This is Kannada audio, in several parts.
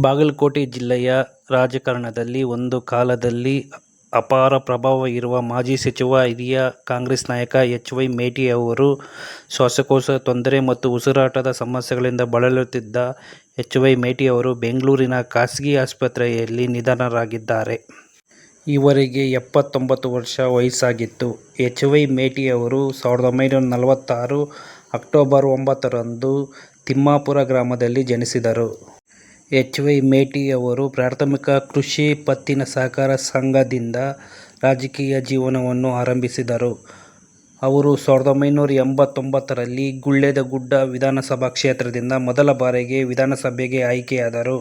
ಬಾಗಲಕೋಟೆ ಜಿಲ್ಲೆಯ ರಾಜಕಾರಣದಲ್ಲಿ ಒಂದು ಕಾಲದಲ್ಲಿ ಅಪಾರ ಪ್ರಭಾವ ಇರುವ ಮಾಜಿ ಸಚಿವ, ಹಿರಿಯ ಕಾಂಗ್ರೆಸ್ ನಾಯಕ ಎಚ್. ವೈ. ಮೇಟಿ ಅವರು ಶ್ವಾಸಕೋಶ ತೊಂದರೆ ಮತ್ತು ಉಸಿರಾಟದ ಸಮಸ್ಯೆಗಳಿಂದ ಬಳಲುತ್ತಿದ್ದ ಎಚ್. ವೈ. ಮೇಟಿ ಅವರು ಬೆಂಗಳೂರಿನ ಖಾಸಗಿ ಆಸ್ಪತ್ರೆಯಲ್ಲಿ ನಿಧನರಾಗಿದ್ದಾರೆ. ಇವರಿಗೆ ಎಪ್ಪತ್ತೊಂಬತ್ತು ವರ್ಷ ವಯಸ್ಸಾಗಿತ್ತು. ಎಚ್. ವೈ. ಮೇಟಿ ಅವರು ಸಾವಿರದ ಒಂಬೈನೂರ ನಲವತ್ತಾರು ಅಕ್ಟೋಬರ್ ಒಂಬತ್ತರಂದು ತಿಮ್ಮಾಪುರ ಗ್ರಾಮದಲ್ಲಿ ಜನಿಸಿದರು. ಎಚ್. ವೈ. ಮೇಟಿ ಅವರು ಪ್ರಾಥಮಿಕ ಕೃಷಿ ಪತ್ತಿನ ಸಹಕಾರ ಸಂಘದಿಂದ ರಾಜಕೀಯ ಜೀವನವನ್ನು ಆರಂಭಿಸಿದರು. ಅವರು ಸಾವಿರದ ಒಂಬೈನೂರ ಎಂಬತ್ತೊಂಬತ್ತರಲ್ಲಿ ಗುಳೇದಗುಡ್ಡ ವಿಧಾನಸಭಾ ಕ್ಷೇತ್ರದಿಂದ ಮೊದಲ ಬಾರಿಗೆ ವಿಧಾನಸಭೆಗೆ ಆಯ್ಕೆಯಾದರು.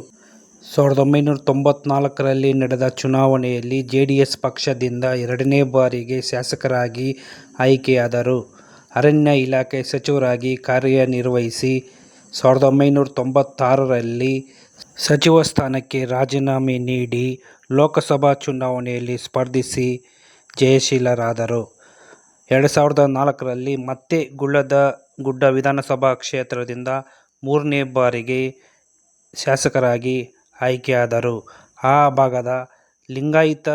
ಸಾವಿರದ ಒಂಬೈನೂರ ತೊಂಬತ್ನಾಲ್ಕರಲ್ಲಿ ನಡೆದ ಚುನಾವಣೆಯಲ್ಲಿ ಜೆಡಿಎಸ್ ಪಕ್ಷದಿಂದ ಎರಡನೇ ಬಾರಿಗೆ ಶಾಸಕರಾಗಿ ಆಯ್ಕೆಯಾದರು. ಅರಣ್ಯ ಇಲಾಖೆ ಸಚಿವರಾಗಿ ಕಾರ್ಯನಿರ್ವಹಿಸಿ ಸಾವಿರದ ಒಂಬೈನೂರ ತೊಂಬತ್ತಾರರಲ್ಲಿ ಸಚಿವ ಸ್ಥಾನಕ್ಕೆ ರಾಜೀನಾಮೆ ನೀಡಿ ಲೋಕಸಭಾ ಚುನಾವಣೆಯಲ್ಲಿ ಸ್ಪರ್ಧಿಸಿ ಜಯಶೀಲರಾದರು. ಎರಡು ಸಾವಿರದ ನಾಲ್ಕರಲ್ಲಿ ಮತ್ತೆ ಗುಳ್ಳದ ಗುಡ್ಡ ವಿಧಾನಸಭಾ ಕ್ಷೇತ್ರದಿಂದ ಮೂರನೇ ಬಾರಿಗೆ ಶಾಸಕರಾಗಿ ಆಯ್ಕೆಯಾದರು. ಆ ಭಾಗದ ಲಿಂಗಾಯತ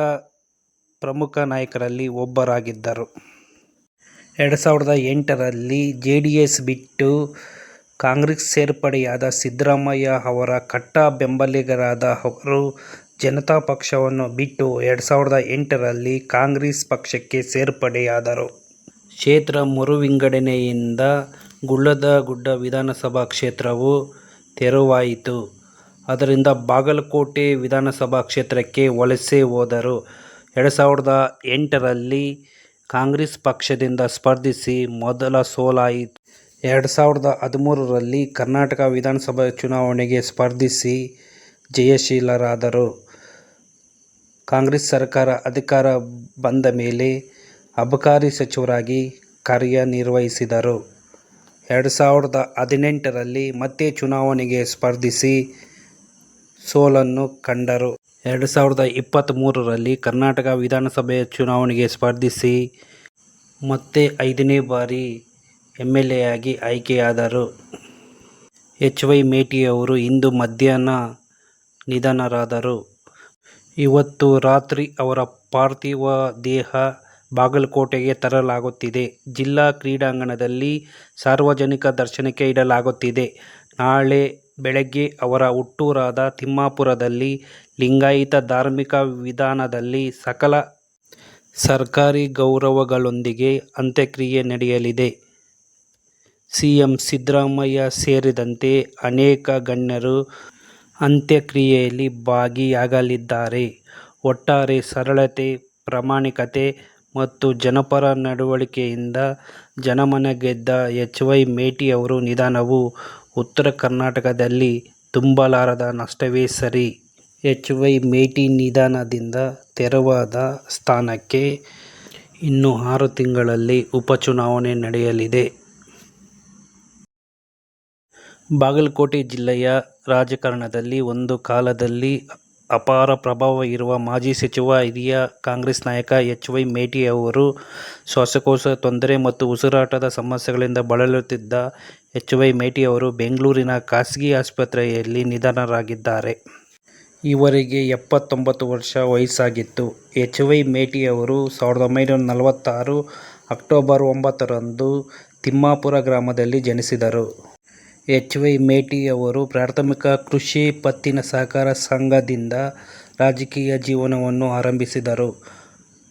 ಪ್ರಮುಖ ನಾಯಕರಲ್ಲಿ ಒಬ್ಬರಾಗಿದ್ದರು. ಎರಡು ಸಾವಿರದ ಎಂಟರಲ್ಲಿ ಜೆ ಡಿ ಎಸ್ ಬಿಟ್ಟು ಕಾಂಗ್ರೆಸ್ ಸೇರ್ಪಡೆಯಾದ ಸಿದ್ದರಾಮಯ್ಯ ಅವರ ಕಟ್ಟಾ ಬೆಂಬಲಿಗರಾದ ಅವರು ಜನತಾ ಪಕ್ಷವನ್ನು ಬಿಟ್ಟು ಎರಡು ಸಾವಿರದ ಎಂಟರಲ್ಲಿ ಕಾಂಗ್ರೆಸ್ ಪಕ್ಷಕ್ಕೆ ಸೇರ್ಪಡೆಯಾದರು. ಕ್ಷೇತ್ರ ಮರುವಿಂಗಡಣೆಯಿಂದ ಗುಳೇದಗುಡ್ಡ ವಿಧಾನಸಭಾ ಕ್ಷೇತ್ರವು ತೆರವಾಯಿತು. ಅದರಿಂದ ಬಾಗಲಕೋಟೆ ವಿಧಾನಸಭಾ ಕ್ಷೇತ್ರಕ್ಕೆ ವಲಸೆ ಹೋದರು. ಎರಡು ಸಾವಿರದ ಎಂಟರಲ್ಲಿ ಕಾಂಗ್ರೆಸ್ ಪಕ್ಷದಿಂದ ಸ್ಪರ್ಧಿಸಿ ಮೊದಲ ಸೋಲಾಯಿತು. ಎರಡು ಸಾವಿರದ ಹದಿಮೂರರಲ್ಲಿ ಕರ್ನಾಟಕ ವಿಧಾನಸಭಾ ಚುನಾವಣೆಗೆ ಸ್ಪರ್ಧಿಸಿ ಜಯಶೀಲರಾದರು. ಕಾಂಗ್ರೆಸ್ ಸರ್ಕಾರ ಅಧಿಕಾರ ಬಂದ ಮೇಲೆ ಅಬಕಾರಿ ಸಚಿವರಾಗಿ ಕಾರ್ಯನಿರ್ವಹಿಸಿದರು. ಎರಡು ಸಾವಿರದ ಹದಿನೆಂಟರಲ್ಲಿ ಮತ್ತೆ ಚುನಾವಣೆಗೆ ಸ್ಪರ್ಧಿಸಿ ಸೋಲನ್ನು ಕಂಡರು. ಎರಡು ಸಾವಿರದ ಇಪ್ಪತ್ತ್ಮೂರರಲ್ಲಿ ಕರ್ನಾಟಕ ವಿಧಾನಸಭೆ ಚುನಾವಣೆಗೆ ಸ್ಪರ್ಧಿಸಿ ಮತ್ತೆ ಐದನೇ ಬಾರಿ ಎಂಎಲ್ಎಯಾಗಿ ಆಯ್ಕೆಯಾದರು. ಎಚ್. ವೈ. ಮೇಟಿ ಅವರು ಇಂದು ಮಧ್ಯಾಹ್ನ ನಿಧನರಾದರು. ಇವತ್ತು ರಾತ್ರಿ ಅವರ ಪಾರ್ಥಿವ ದೇಹ ಬಾಗಲಕೋಟೆಗೆ ತರಲಾಗುತ್ತಿದೆ. ಜಿಲ್ಲಾ ಕ್ರೀಡಾಂಗಣದಲ್ಲಿ ಸಾರ್ವಜನಿಕ ದರ್ಶನಕ್ಕೆ ಇಡಲಾಗುತ್ತಿದೆ. ನಾಳೆ ಬೆಳಗ್ಗೆ ಅವರ ಹುಟ್ಟೂರಾದ ತಿಮ್ಮಾಪುರದಲ್ಲಿ ಲಿಂಗಾಯತ ಧಾರ್ಮಿಕ ವಿಧಾನದಲ್ಲಿ ಸಕಲ ಸರ್ಕಾರಿ ಗೌರವಗಳೊಂದಿಗೆ ಅಂತ್ಯಕ್ರಿಯೆ ನಡೆಯಲಿದೆ. ಸಿಎಂ ಸಿದ್ದರಾಮಯ್ಯ ಸೇರಿದಂತೆ ಅನೇಕ ಗಣ್ಯರು ಅಂತ್ಯಕ್ರಿಯೆಯಲ್ಲಿ ಭಾಗಿಯಾಗಲಿದ್ದಾರೆ. ಒಟ್ಟಾರೆ ಸರಳತೆ, ಪ್ರಾಮಾಣಿಕತೆ ಮತ್ತು ಜನಪರ ನಡವಳಿಕೆಯಿಂದ ಜನಮನ ಗೆದ್ದ ಎಚ್. ವೈ. ಮೇಟಿ ಅವರು ನಿಧನವು ಉತ್ತರ ಕರ್ನಾಟಕದಲ್ಲಿ ತುಂಬಲಾರದ ನಷ್ಟವೇ ಸರಿ. ಎಚ್. ವೈ. ಮೇಟಿ ನಿಧನದಿಂದ ತೆರವಾದ ಸ್ಥಾನಕ್ಕೆ ಇನ್ನು ಆರು ತಿಂಗಳಲ್ಲಿ ಉಪಚುನಾವಣೆ ನಡೆಯಲಿದೆ. ಬಾಗಲಕೋಟೆ ಜಿಲ್ಲೆಯ ರಾಜಕಾರಣದಲ್ಲಿ ಒಂದು ಕಾಲದಲ್ಲಿ ಅಪಾರ ಪ್ರಭಾವ ಇರುವ ಮಾಜಿ ಸಚಿವ, ಹಿರಿಯ ಕಾಂಗ್ರೆಸ್ ನಾಯಕ ಎಚ್. ವೈ. ಮೇಟಿ ಅವರು ಶ್ವಾಸಕೋಶ ತೊಂದರೆ ಮತ್ತು ಉಸಿರಾಟದ ಸಮಸ್ಯೆಗಳಿಂದ ಬಳಲುತ್ತಿದ್ದ ಎಚ್. ವೈ. ಮೇಟಿ ಅವರು ಬೆಂಗಳೂರಿನ ಖಾಸಗಿ ಆಸ್ಪತ್ರೆಯಲ್ಲಿ ನಿಧನರಾಗಿದ್ದಾರೆ. ಇವರಿಗೆ ಎಪ್ಪತ್ತೊಂಬತ್ತು ವರ್ಷ ವಯಸ್ಸಾಗಿತ್ತು. ಎಚ್. ವೈ. ಮೇಟಿ ಅವರು ಸಾವಿರದ ಒಂಬೈನೂರ ನಲವತ್ತಾರು ಅಕ್ಟೋಬರ್ ಒಂಬತ್ತರಂದು ತಿಮ್ಮಾಪುರ ಗ್ರಾಮದಲ್ಲಿ ಜನಿಸಿದರು. ಎಚ್. ವೈ. ಮೇಟಿ ಅವರು ಪ್ರಾಥಮಿಕ ಕೃಷಿ ಪತ್ತಿನ ಸಹಕಾರ ಸಂಘದಿಂದ ರಾಜಕೀಯ ಜೀವನವನ್ನು ಆರಂಭಿಸಿದರು.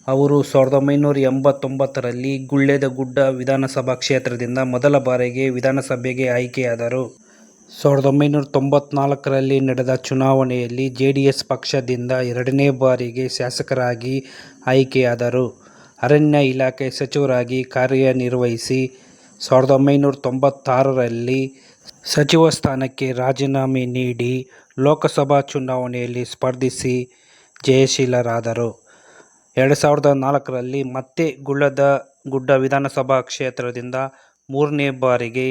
ಅವರು ಸಾವಿರದ ಒಂಬೈನೂರ ಎಂಬತ್ತೊಂಬತ್ತರಲ್ಲಿ ಗುಳೇದಗುಡ್ಡ ವಿಧಾನಸಭಾ ಕ್ಷೇತ್ರದಿಂದ ಮೊದಲ ಬಾರಿಗೆ ವಿಧಾನಸಭೆಗೆ ಆಯ್ಕೆಯಾದರು. ಸಾವಿರದ ಒಂಬೈನೂರ ತೊಂಬತ್ನಾಲ್ಕರಲ್ಲಿ ನಡೆದ ಚುನಾವಣೆಯಲ್ಲಿ ಜೆಡಿಎಸ್ ಪಕ್ಷದಿಂದ ಎರಡನೇ ಬಾರಿಗೆ ಶಾಸಕರಾಗಿ ಆಯ್ಕೆಯಾದರು. ಅರಣ್ಯ ಇಲಾಖೆ ಸಚಿವರಾಗಿ ಕಾರ್ಯನಿರ್ವಹಿಸಿ ಸಾವಿರದ ಒಂಬೈನೂರ ತೊಂಬತ್ತಾರರಲ್ಲಿ ಸಚಿವ ಸ್ಥಾನಕ್ಕೆ ರಾಜೀನಾಮೆ ನೀಡಿ ಲೋಕಸಭಾ ಚುನಾವಣೆಯಲ್ಲಿ ಸ್ಪರ್ಧಿಸಿ ಜಯಶೀಲರಾದರು. ಎರಡು ಸಾವಿರದ ನಾಲ್ಕರಲ್ಲಿ ಮತ್ತೆ ಗುಳ್ಳದ ಗುಡ್ಡ ವಿಧಾನಸಭಾ ಕ್ಷೇತ್ರದಿಂದ ಮೂರನೇ ಬಾರಿಗೆ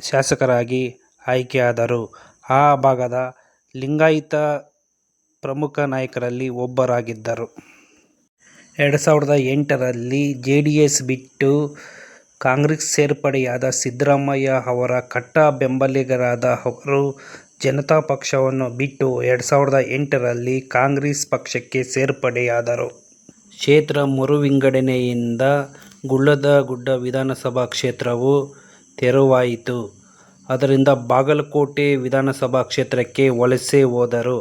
ಶಾಸಕರಾಗಿ ಆಯ್ಕೆಯಾದರು. ಆ ಭಾಗದ ಲಿಂಗಾಯತ ಪ್ರಮುಖ ನಾಯಕರಲ್ಲಿ ಒಬ್ಬರಾಗಿದ್ದರು. ಎರಡು ಸಾವಿರದ ಎಂಟರಲ್ಲಿ ಜೆ ಡಿ ಎಸ್ ಬಿಟ್ಟು ಕಾಂಗ್ರೆಸ್ ಸೇರ್ಪಡೆಯಾದ ಸಿದ್ದರಾಮಯ್ಯ ಅವರ ಕಟ್ಟಾ ಬೆಂಬಲಿಗರಾದ ಅವರು ಜನತಾ ಪಕ್ಷವನ್ನು ಬಿಟ್ಟು ಎರಡು ಸಾವಿರದ ಎಂಟರಲ್ಲಿ ಕಾಂಗ್ರೆಸ್ ಪಕ್ಷಕ್ಕೆ ಸೇರ್ಪಡೆಯಾದರು. ಕ್ಷೇತ್ರ ಮರುವಿಂಗಡಣೆಯಿಂದ ಗುಳ್ಳದಗುಡ್ಡ ವಿಧಾನಸಭಾ ಕ್ಷೇತ್ರವು ತೆರವಾಯಿತು. ಅದರಿಂದ ಬಾಗಲಕೋಟೆ ವಿಧಾನಸಭಾ ಕ್ಷೇತ್ರಕ್ಕೆ ವಲಸೆ ಹೋದರು.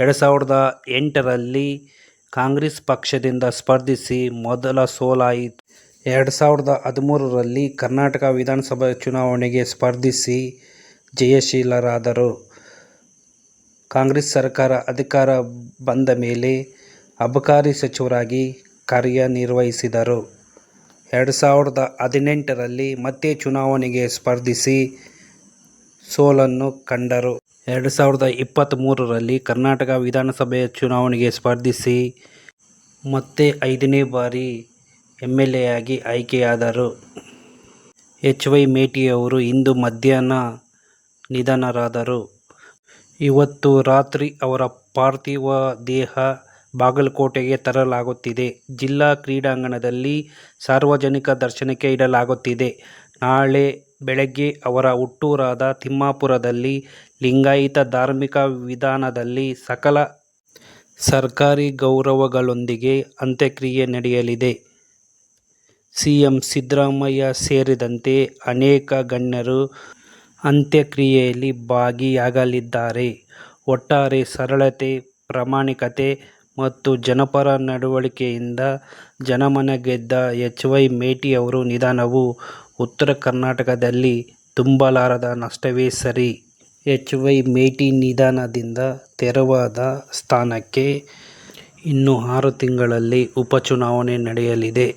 ಎರಡು ಸಾವಿರದ ಎಂಟರಲ್ಲಿ ಕಾಂಗ್ರೆಸ್ ಪಕ್ಷದಿಂದ ಸ್ಪರ್ಧಿಸಿ ಮೊದಲ ಸೋಲಾಯಿತು. ಎರಡು ಸಾವಿರದ ಹದಿಮೂರರಲ್ಲಿ ಕರ್ನಾಟಕ ವಿಧಾನಸಭಾ ಚುನಾವಣೆಗೆ ಸ್ಪರ್ಧಿಸಿ ಜಯಶೀಲರಾದರು. ಕಾಂಗ್ರೆಸ್ ಸರ್ಕಾರ ಅಧಿಕಾರ ಬಂದ ಮೇಲೆ ಅಬಕಾರಿ ಸಚಿವರಾಗಿ ಕಾರ್ಯನಿರ್ವಹಿಸಿದರು. ಎರಡು ಸಾವಿರದ ಹದಿನೆಂಟರಲ್ಲಿ ಮತ್ತೆ ಚುನಾವಣೆಗೆ ಸ್ಪರ್ಧಿಸಿ ಸೋಲನ್ನು ಕಂಡರು. ಎರಡು ಸಾವಿರದ ಇಪ್ಪತ್ತ್ಮೂರರಲ್ಲಿ ಕರ್ನಾಟಕ ವಿಧಾನಸಭೆಯ ಚುನಾವಣೆಗೆ ಸ್ಪರ್ಧಿಸಿ ಮತ್ತೆ ಐದನೇ ಬಾರಿ ಎಂಎಲ್ಎಯಾಗಿ ಆಯ್ಕೆಯಾದರು. ಎಚ್. ವೈ. ಮೇಟಿಯವರು ಇಂದು ಮಧ್ಯಾಹ್ನ ನಿಧನರಾದರು. ಇವತ್ತು ರಾತ್ರಿ ಅವರ ಪಾರ್ಥಿವ ದೇಹ ಬಾಗಲಕೋಟೆಗೆ ತರಲಾಗುತ್ತಿದೆ. ಜಿಲ್ಲಾ ಕ್ರೀಡಾಂಗಣದಲ್ಲಿ ಸಾರ್ವಜನಿಕ ದರ್ಶನಕ್ಕೆ ಇಡಲಾಗುತ್ತಿದೆ. ನಾಳೆ ಬೆಳಗ್ಗೆ ಅವರ ಹುಟ್ಟೂರಾದ ತಿಮ್ಮಾಪುರದಲ್ಲಿ ಲಿಂಗಾಯತ ಧಾರ್ಮಿಕ ವಿಧಾನದಲ್ಲಿ ಸಕಲ ಸರ್ಕಾರಿ ಗೌರವಗಳೊಂದಿಗೆ ಅಂತ್ಯಕ್ರಿಯೆ ನಡೆಯಲಿದೆ. ಸಿಎಂ ಸಿದ್ದರಾಮಯ್ಯ ಸೇರಿದಂತೆ ಅನೇಕ ಗಣ್ಯರು ಅಂತ್ಯಕ್ರಿಯೆಯಲ್ಲಿ ಭಾಗಿಯಾಗಲಿದ್ದಾರೆ. ಒಟ್ಟಾರೆ ಸರಳತೆ, ಪ್ರಾಮಾಣಿಕತೆ ಮತ್ತು ಜನಪರ ನಡವಳಿಕೆಯಿಂದ ಜನಮನ ಗೆದ್ದ ಎಚ್. ವೈ. ಮೇಟಿ ಅವರು ನಿಧನವು ಉತ್ತರ ಕರ್ನಾಟಕದಲ್ಲಿ ತುಂಬಲಾರದ ನಷ್ಟವೇ ಸರಿ. ಎಚ್. ವೈ. ಮೇಟಿ ನಿಧನದಿಂದ ತೆರವಾದ ಸ್ಥಾನಕ್ಕೆ ಇನ್ನು ಆರು ತಿಂಗಳಲ್ಲಿ ಉಪಚುನಾವಣೆ ನಡೆಯಲಿದೆ.